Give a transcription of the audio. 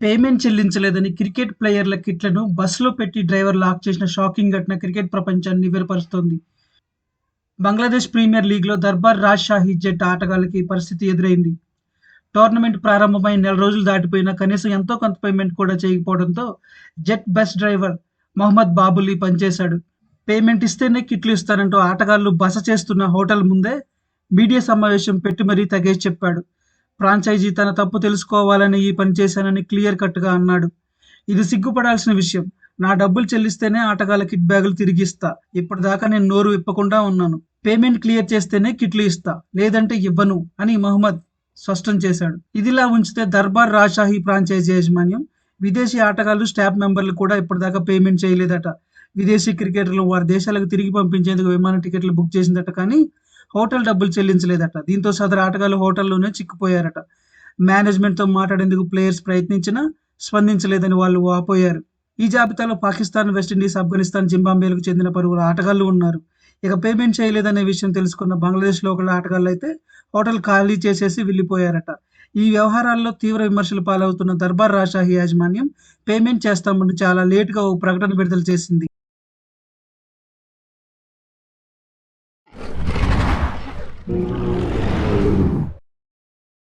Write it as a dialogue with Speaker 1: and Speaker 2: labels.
Speaker 1: Payment చెల్లించలేదని cricket ప్లేయర్ల కిట్లను బస్సులో పెట్టి డ్రైవర్ లాక్ చేసిన షాకింగ్ ఘటన క్రికెట్ ప్రపంచాన్ని నివ్వెరపరుస్తోంది బంగ్లాదేశ్ ప్రీమియర్ లీగ్లో దర్బార్ రాజ్షాహీ జట్ ఆటగాళ్ళకి ఈ పరిస్థితి ఎదురైంది. టోర్నమెంట్ ప్రారంభమై నెల రోజులు దాటిపోయినా కనీసం ఎంతో కొంత పేమెంట్ కూడా చేయకపోవడంతో jet bus driver Mohammed Babuli పనిచేశాడు. పేమెంట్ ఇస్తేనే కిట్లు ఇస్తానంటూ ఆటగాళ్ళు బస చేస్తున్న హోటల్ ముందే మీడియా సమావేశం పెట్టి మరీ తగేసి చెప్పాడు. ఫ్రాంచైజీ తన తప్పు తెలుసుకోవాలని ఈ పని చేశానని క్లియర్ కట్గా అన్నాడు. ఇది సిగ్గుపడాల్సిన విషయం. నా డబ్బులు చెల్లిస్తేనే ఆటగాళ్ళ కిట్ బ్యాగులు తిరిగి ఇస్తా. ఇప్పటిదాకా నేను నోరు విప్పకుండా ఉన్నాను. పేమెంట్ క్లియర్ చేస్తేనే కిట్లు ఇస్తా. లేదంటే ఇవ్వను అని మహమ్మద్ స్పష్టం చేశాడు. ఇదిలా ఉంచితే దర్బార్ రాజాహీ ఫ్రాంచైజీ యాజమాన్యం విదేశీ ఆటగాళ్ళు స్టాఫ్ మెంబర్లు కూడా ఇప్పటిదాకా పేమెంట్ చేయలేదట. విదేశీ క్రికెటర్లు వారి దేశాలకు తిరిగి పంపించేందుకు విమాన టికెట్లు బుక్ చేసిందట కానీ హోటల్ డబ్బులు చెల్లించలేదట. దీంతో సదరు ఆటగాళ్ళు హోటల్లోనే చిక్కుపోయారట. మేనేజ్మెంట్తో మాట్లాడేందుకు ప్లేయర్స్ ప్రయత్నించినా స్పందించలేదని వాళ్ళు వాపోయారు. ఈ జాబితాలో పాకిస్తాన్ వెస్టిండీస్ ఆఫ్ఘనిస్తాన్ జింబాబేలకు చెందిన పలువురు ఆటగాళ్ళు ఉన్నారు. ఇక పేమెంట్ చేయలేదనే విషయం తెలుసుకున్న బంగ్లాదేశ్ లోకల్ ఆటగాళ్ళు అయితే హోటల్ ఖాళీ చేసేసి వెళ్ళిపోయారట. ఈ వ్యవహారాల్లో తీవ్ర విమర్శలు పాలవుతున్న దర్బార్ రాజాహీ యాజమాన్యం పేమెంట్ చేస్తామని చాలా లేటుగా ఓ ప్రకటన విడుదల చేసింది. Thank you.